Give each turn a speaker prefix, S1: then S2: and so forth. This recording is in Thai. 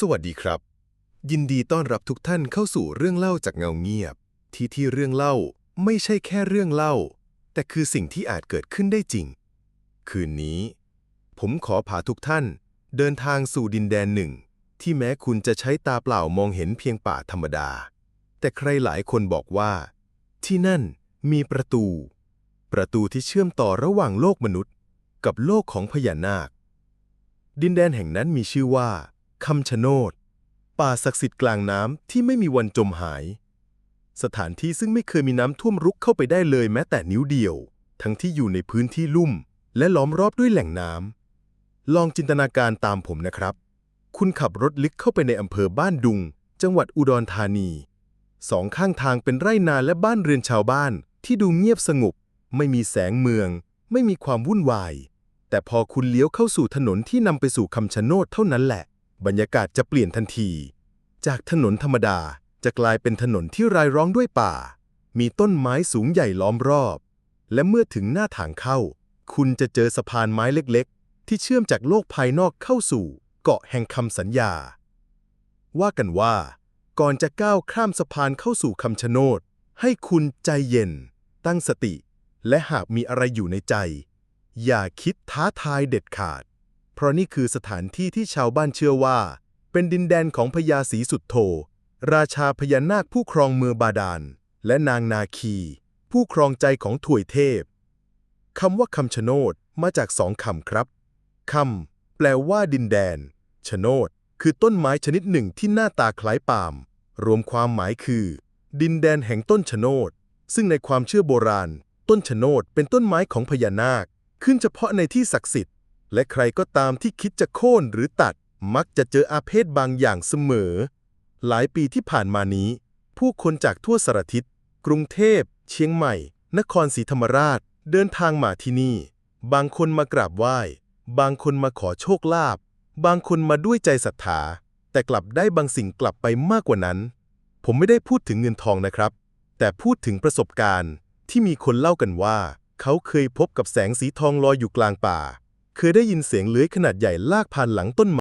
S1: สวัสดีครับ ยินดีต้อนรับทุกท่านเข้าสู่เรื่องเล่าจากเงาเงียบ ที่ที่เรื่องเล่าไม่ใช่แค่เรื่องเล่า แต่คือสิ่งที่อาจเกิดขึ้นได้จริง คืนนี้ ผมขอพาทุกท่าน เดินทางสู่ดินแดนหนึ่ง ที่แม้คุณจะใช้ตาเปล่ามองเห็นเพียงป่าธรรมดา แต่ใครหลายคนบอกว่า ที่นั่นมีประตู ประตูที่เชื่อมต่อระหว่างโลกมนุษย์ กับโลกของพญานาค ดินแดนแห่งนั้นมีชื่อว่า คำชะโนด ป่าศักดิ์สิทธิ์กลางน้ำที่ไม่มีวันจมหาย สถานที่ซึ่งไม่เคยมีน้ำท่วมรุกเข้าไปได้เลยแม้แต่นิ้วเดียว ทั้งที่อยู่ในพื้นที่ลุ่ม และล้อมรอบด้วยแหล่งน้ำลองจินตนาการตามผมนะครับ คุณขับรถลึกเข้าไปในอำเภอบ้านดุง จังหวัดอุดรธานี สองข้างทางเป็นไร่นาและบ้านเรือนชาวบ้านที่ดูเงียบสงบ ไม่มีแสงเมือง ไม่มีความวุ่นวายแต่พอคุณเลี้ยวเข้าสู่ถนนที่นำไปสู่คำชะโนดเท่านั้นแหละ บรรยากาศจะเปลี่ยนทันที จากถนนธรรมดาจะกลายเป็นถนนที่รายร้องด้วยป่า มีต้นไม้สูงใหญ่ล้อมรอบ และเมื่อถึงหน้าทางเข้า คุณจะเจอสะพานไม้เล็กๆ ที่เชื่อมจากโลกภายนอกเข้าสู่เกาะแห่งคำสัญญา ว่ากันว่า ก่อนจะก้าวข้ามสะพานเข้าสู่คำชะโนด ให้คุณใจเย็น ตั้งสติ และหากมีอะไรอยู่ในใจ อย่าคิดท้าทายเด็ดขาด เพราะนี่คือสถานที่ที่ชาวบ้านเชื่อว่า เป็นดินแดนของพญาศรีสุดโธราชาพญานาคผู้ครองเมืองบาดาล และนางนาคี ผู้ครองใจของถวยเทพคำว่าคำชะโนดมาจากสองคำครับคำแปลว่าดินแดนชะโนดคือต้นไม้ชนิดหนึ่งที่หน้าตาคล้ายปาล์มรวมความหมายคือ ดินแดนแห่งต้นชะโนดซึ่งในความเชื่อโบราณ ต้นชะโนดเป็นต้นไม้ของพญานาค ขึ้นเฉพาะในที่ศักดิ์สิทธิ์ และใครก็ตามที่คิดจะโค่นหรือตัดมักจะเจออาเพศบางอย่างเสมอ หลายปีที่ผ่านมานี้ ผู้คนจากทั่วสารทิศ กรุงเทพ เชียงใหม่ นครศรีธรรมราช เดินทางมาที่นี่ บางคนมากราบไหว้ บางคนมาขอโชคลาภ บางคนมาด้วยใจศรัทธา แต่กลับได้บางสิ่งกลับไปมากกว่านั้น ผมไม่ได้พูดถึงเงินทองนะครับ แต่พูดถึงประสบการณ์ที่มีคนเล่ากันว่า เขาเคยพบกับแสงสีทองลอยอยู่กลางป่า เคยได้ยินเสียงเลื้อยขนาดใหญ่ลากผ่านหลังต้นไม้